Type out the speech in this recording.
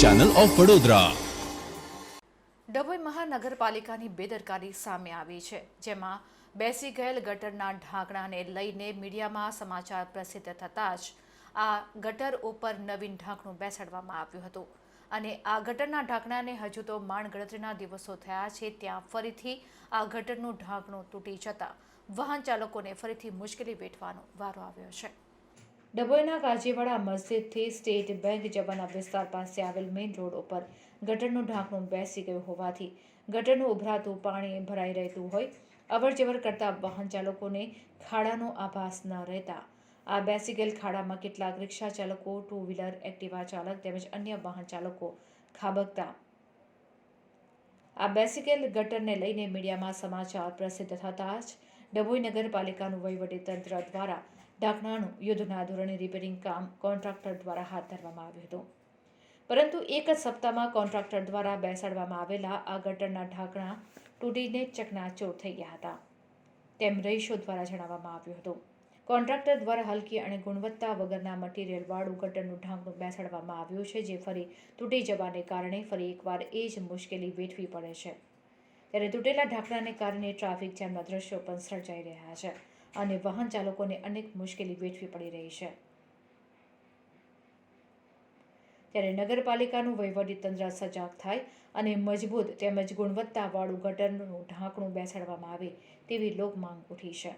Channel of Vadodara Dabhoi મહાનગરપાલિકાની બેદરકારી સામે આવી છે, જેમાં બેસી ગયેલ ગટરના ઢાંકણાને લઈને મીડિયામાં સમાચાર પ્રસિદ્ધ થતાં જ આ ગટર ઉપર નવીન ઢાંકણું બેસાડવામાં આવ્યું હતું. અને આ ગટરના ઢાંકણાને હજુ તો માંડ ગણતરીના દિવસો થયા છે, ત્યાં ફરીથી આ ગટરનું ઢાંકણું તૂટી જતાં વાહન ચાલકોને ફરીથી મુશ્કેલી વેઠવાનો વારો આવ્યો છે. ડભોઈના કાજીવાડા મસ્જિદથી સ્ટેટ બેંક જવાના વિસ્તાર પાસે આવેલ મેઇન રોડ ઉપર ગટરનું ઢાંકણું બેસી ગયું હોવાથી ગટરનું ઉભરાતું પાણી ભરાઈ રહેતું હોય, અવરજવર કરતા વાહન ચાલકોને ખાડાનો આભાસ ન રહેતા. આ બેસી ગયેલ ખાડામાં કેટલાક રિક્ષા ચાલકો ટુ વ્હીલર એક્ટિવા ચાલક તેમજ અન્ય વાહન ચાલકો ખાબકતા. આ બેસી ગટરને લઈને મીડિયામાં સમાચાર પ્રસિદ્ધ થતાં જ ડભોઈ નગરપાલિકાનું વહીવટી તંત્ર દ્વારા ઢાંકણાનું યુદ્ધના ધોરણે રિપેરિંગ કામ કોન્ટ્રાક્ટર દ્વારા હાથ ધરવામાં આવ્યું હતું. પરંતુ એક જ સપ્તાહમાં કોન્ટ્રાક્ટર દ્વારા બેસાડવામાં આવેલા આ ગટરના ઢાંકણા તૂટીને ચકનાચૂર થઈ ગયા હતા. તેમ રહીશો દ્વારા જણાવવામાં આવ્યું હતું. કોન્ટ્રાક્ટર દ્વારા હલકી અને ગુણવત્તા વગરના મટીરિયલવાળું ગટરનું ઢાંકણું બેસાડવામાં આવ્યું છે, જે ફરી તૂટી જવાને કારણે ફરી એકવાર એ જ મુશ્કેલી વેઠવી પડે છે. ત્યારે તૂટેલા ઢાંકણાને કારણે ટ્રાફિક જામના દ્રશ્યો પણ સર્જાઈ રહ્યા છે. અને વાહન ચાલકોને અનેક મુશ્કેલી વેઠવી પડી રહી છે. ત્યારે નગરપાલિકાનું વહીવટી તંત્ર સજાગ થાય અને મજબૂત તેમજ ગુણવત્તાવાળું ગટરનું ઢાંકણું બેસાડવામાં આવે તેવી લોકમાંગ ઉઠી છે.